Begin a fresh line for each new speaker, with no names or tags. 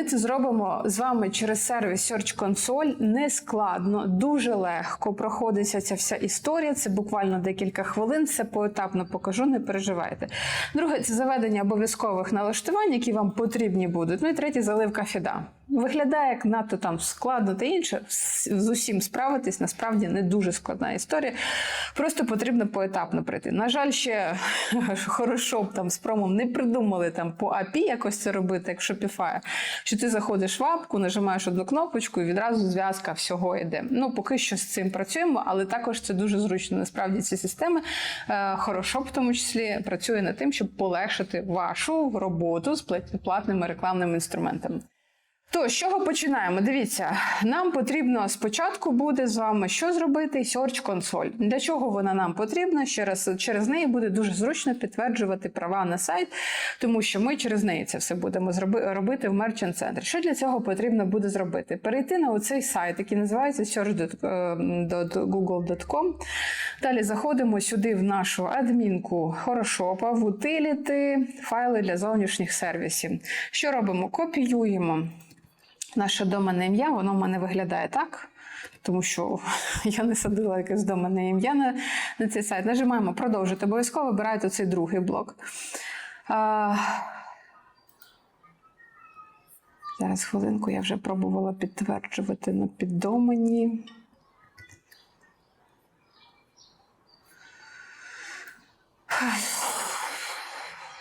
Ми це зробимо з вами через сервіс Search Console. Не складно, дуже легко проходиться ця вся історія. Це буквально декілька хвилин. Це поетапно покажу, не переживайте. Друге, це заведення обов'язкових налаштувань, які вам потрібні будуть. Ну і третє заливка фіда. Виглядає як надто там складно та інше. З усім справитись насправді не дуже складна історія. Просто потрібно поетапно прийти. На жаль, ще хорошо б там з промом не придумали там по API якось це робити, як Shopify, що ти заходиш в апку, нажимаєш одну кнопочку і відразу зв'язка всього йде. Ну, поки що з цим працюємо, але також це дуже зручно. Насправді ці системи е, хорошо, в тому числі працює над тим, щоб полегшити вашу роботу з плат- платними рекламними інструментами. То з чого починаємо? Дивіться, нам потрібно спочатку буде з вами що зробити? Search Console. Для чого вона нам потрібна? Ще раз через неї буде дуже зручно підтверджувати права на сайт, тому що ми через неї це все будемо робити в Merchant Center. Що для цього потрібно буде зробити? Перейти на оцей сайт, який називається search.google.com. Далі заходимо сюди в нашу адмінку Хорошопа, в утиліти, файли для зовнішніх сервісів. Що робимо? Копіюємо наше домене ім'я, воно в мене виглядає так, тому що я не садила якесь домене ім'я на, на цей сайт. Нажимаємо продовжити. Обов'язково вибираєте цей другий блок. А... Зараз хвилинку я вже пробувала підтверджувати на піддомені. Ах.